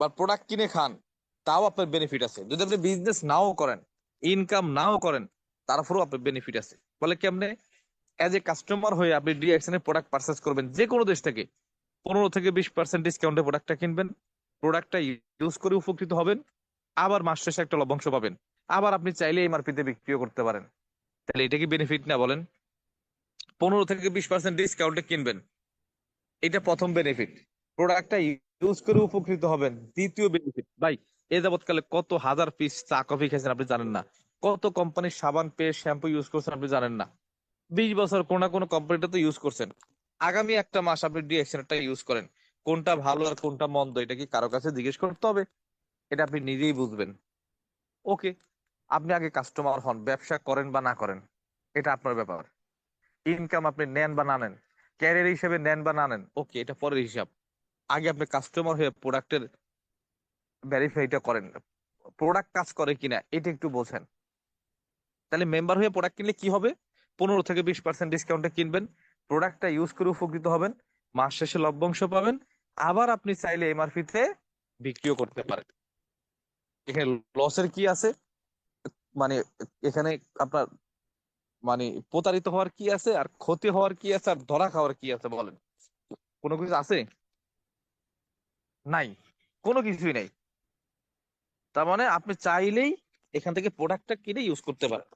বা প্রোডাক্ট কিনে খান, তাও আপনার বেনিফিট আছে। যদি আপনি বিজনেস নাও করেন ইনকাম নাও করেন, তারপরেও আপনার বেনিফিট আছে। বলে কেমনে? অ্যাজ এ কাস্টমার হয়ে আপনি ডিএক্সএন এর প্রোডাক্ট পারচেস করবেন যে কোনো দেশ থেকে, পনেরো থেকে বিশ পার্সেন্ট ডিসকাউন্টে প্রোডাক্টটা কিনবেন প্রোডাক্টটা ইউজ করে উপকৃত হবেন, আবার মাস শেষে একটা লভ্যাংশ পাবেন। আবার আপনি চাইলে এমআরপিতে বিক্রিও করতে পারেন। তাহলে এটা কি বেনিফিট না বলেন? পনেরো থেকে বিশ পার্সেন্ট ডিসকাউন্টে কিনবেন। এটা প্রথম বেনিফিট প্রোডাক্টটা ইউজ করে উপকৃত হবেন। দ্বিতীয় বেনিফিট ভাই, এ যাবৎকালে কত হাজার পিস চা কফি খেয়েছেন আপনি জানেন না। কত কোম্পানির সাবান পেস্ট শ্যাম্পু ইউজ করছেন আপনি জানেন না। বিশ বছর কোন না কোনো কোম্পানিটা তো ইউজ করছেন। আগামী একটা মাস আপনি ডিএক্সএনটা ইউজ করেন। কোনটা ভালো আর কোনটা মন্দ, এটা কি কারও কাছে জিজ্ঞেস করতে হবে? এটা আপনি নিজেই বুঝবেন। ওকে, আপনি আগে কাস্টমার হন, ব্যবসা করেন বা না করেন, এটা আপনার ব্যাপার। ইনকাম আপনি নেন বা না নেন ক্যারিয়ার হিসেবে নেন বা না নেন, ওকে, এটা পরের হিসাব। আগে আপনি কাস্টমার হয়ে প্রোডাক্টের ভেরিফাইটা করেন। প্রোডাক্ট কাজ করে কিনা, এটা একটু বোঝেন। তাহলে মেম্বার হয়ে প্রোডাক্ট কিনলে কি হবে? পনেরো থেকে বিশ পার্সেন্ট ডিসকাউন্টে কিনবেন প্রোডাক্টটা ইউজ করে উপকৃত হবেন, মাস শেষে লভ্যাংশ পাবেন, আবার আপনি চাইলে এমআরপি তে বিক্রিও করতে পারেন। এখানে লসের কি আছে? মানে এখানে আপনার মানে প্রতারিত হওয়ার কি আছে? আর ক্ষতি হওয়ার কি আছে? আর ধরা খাওয়ার কি আছে বলেন? কোনো কিছু আছে? নাই। কোনো কিছুই নাই। তার মানে আপনি চাইলেই এখান থেকে প্রোডাক্টটা কিনে ইউজ করতে পারেন।